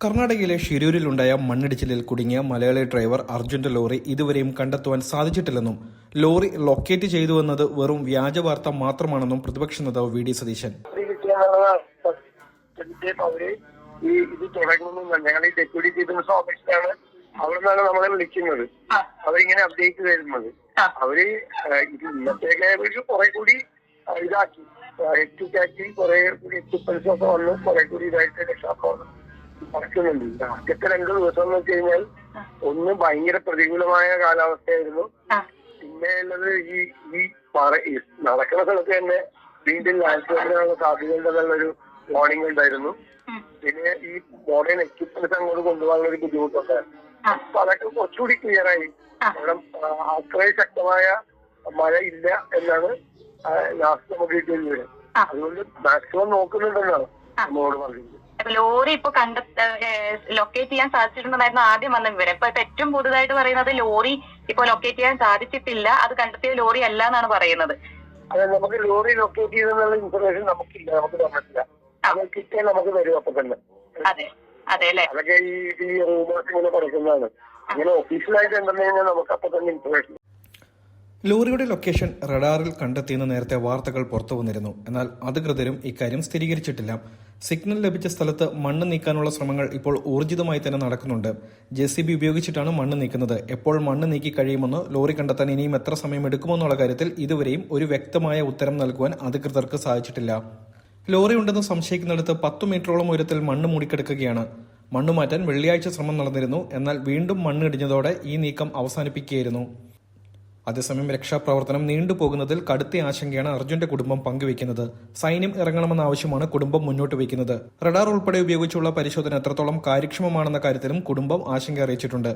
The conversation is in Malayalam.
കർണാടകയിലെ ഷിരൂരിലുണ്ടായ മണ്ണിടിച്ചിലിൽ കുടുങ്ങിയ മലയാളി ഡ്രൈവർ അർജുന്റെ ലോറി ഇതുവരെയും കണ്ടെത്തുവാൻ സാധിച്ചിട്ടില്ലെന്നും ലോറി ലൊക്കേറ്റ് ചെയ്തുവെന്നത് വെറും വ്യാജ വാർത്ത മാത്രമാണെന്നും പ്രതിപക്ഷ നേതാവ് വി ഡി സതീശൻ. ഈ ഇത് തുടങ്ങുന്നു ഞങ്ങൾ ഈ ഡെപ്യൂട്ടി ചീഫ് മിനിസ്റ്റർ ഓഫീസിലാണ് അവിടെ നിന്നാണ് നമ്മളെ വിളിക്കുന്നത് അവരിങ്ങനെ അപ്ഡേറ്റ് തരുന്നത് അവർ ഇന്നത്തേക്ക് ഒരു കുറെ കൂടി ഇതാക്കി എത്തിക്കാക്കി കുറെ കൂടി എക്യുപ്മെന്റ്സ് ഒക്കെ വന്നു കുറെ കൂടി ഇതായിട്ട് രക്ഷാപ്രവർത്തനം നടക്കുന്നുണ്ട് ആദ്യത്തെ രണ്ട് ദിവസം എന്ന് വെച്ച് കഴിഞ്ഞാൽ ഒന്ന് ഭയങ്കര പ്രതികൂലമായ കാലാവസ്ഥയായിരുന്നു. പിന്നെ ഉള്ളത് ഈ ഈ നടക്കുന്ന സ്ഥലത്ത് തന്നെ വീണ്ടും ലാൻഡ് സ്ലൈഡിനുള്ള സാധ്യതയുണ്ടെന്നുള്ളൊരു വാർണിംഗ് ഉണ്ടായിരുന്നു. പിന്നെ ഈ മോഡേൺ എക്യുപ്മെന്റ്സ് അങ്ങോട്ട് കൊണ്ടുപോകാനുള്ള ഒരു ബുദ്ധിമുട്ടുണ്ടായിരുന്നു അപ്പൊ അതൊക്കെ കുറച്ചുകൂടി ക്ലിയർ ആയി. കാരണം അത്രയും ശക്തമായ മഴ ഇല്ല എന്നാണ് ലാസ്റ്റ് നമുക്ക് കിട്ടിയത്. അതുകൊണ്ട് മാക്സിമം നോക്കുന്നുണ്ടെന്നാണ്. നമ്മളോട് പറഞ്ഞത് ലോറി ഇപ്പൊ കണ്ട ലൊക്കേറ്റ് ചെയ്യാൻ സാധിച്ചിട്ടുണ്ടെന്നായിരുന്നു ആദ്യം വന്ന വിവരം. ഇപ്പൊ ഏറ്റവും പുതുതായിട്ട് പറയുന്നത് ലോറി ഇപ്പൊ ലൊക്കേറ്റ് ചെയ്യാൻ സാധിച്ചിട്ടില്ല. അത് കണ്ടെത്തിയ ലോറി അല്ല എന്നാണ് പറയുന്നത്. അത് നമുക്ക് ലോറി ലൊക്കേറ്റ് ചെയ്തെന്നുള്ള ഇൻഫർമേഷൻ നമുക്കില്ല നമുക്ക് തന്നിട്ടില്ല. അത് കിട്ടിയാൽ നമുക്ക് തരും അപ്പൊ തന്നെ. അതെ അതെ അല്ലെ? അതൊക്കെ ഈ ഈ റൂമേഴ്സ് ഇങ്ങനെ പഠിക്കുന്നതാണ് അങ്ങനെ ഒഫീഷ്യലായിട്ട് എന്തെന്ന് കഴിഞ്ഞാൽ നമുക്ക് അപ്പൊ തന്നെ ഇൻഫർമേഷൻ ലോറിയുടെ ലൊക്കേഷൻ റഡാറിൽ കണ്ടെത്തിയെന്ന് നേരത്തെ വാർത്തകൾ പുറത്തു വന്നിരുന്നു എന്നാൽ അധികൃതരും ഇക്കാര്യം സ്ഥിരീകരിച്ചിട്ടില്ല. സിഗ്നൽ ലഭിച്ച സ്ഥലത്ത് മണ്ണ് നീക്കാനുള്ള ശ്രമങ്ങൾ ഇപ്പോൾ ഊർജിതമായി തന്നെ നടക്കുന്നുണ്ട്. ജെ സി ബി ഉപയോഗിച്ചിട്ടാണ് മണ്ണ് നീക്കുന്നത്. എപ്പോൾ മണ്ണ് നീക്കി കഴിയുമെന്നോ ലോറി കണ്ടെത്താൻ ഇനിയും എത്ര സമയം എടുക്കുമെന്നുള്ള കാര്യത്തിൽ ഇതുവരെയും ഒരു വ്യക്തമായ ഉത്തരം നൽകുവാൻ അധികൃതർക്ക് സാധിച്ചിട്ടില്ല. ലോറി ഉണ്ടെന്ന് സംശയിക്കുന്നിടത്ത് പത്ത് മീറ്ററോളം ഉയരത്തിൽ മണ്ണ് മൂടിക്കിടക്കുകയാണ്. മണ്ണ് മാറ്റാൻ വെള്ളിയാഴ്ച ശ്രമം നടന്നിരുന്നു. എന്നാൽ വീണ്ടും മണ്ണ് ഇടിഞ്ഞതോടെ ഈ നീക്കം അവസാനിപ്പിക്കുകയായിരുന്നു. അതേസമയം രക്ഷാപ്രവർത്തനം നീണ്ടുപോകുന്നതിൽ കടുത്ത ആശങ്കയാണ് അർജുന്റെ കുടുംബം പങ്കുവയ്ക്കുന്നത്. സൈന്യം ഇറങ്ങണമെന്ന ആവശ്യമാണ് കുടുംബം മുന്നോട്ട് വയ്ക്കുന്നത്. റഡാർ ഉൾപ്പെടെ ഉപയോഗിച്ചുള്ള പരിശോധന എത്രത്തോളം കാര്യക്ഷമമാണെന്ന കാര്യത്തിലും കുടുംബം ആശങ്ക അറിയിച്ചിട്ടുണ്ട്.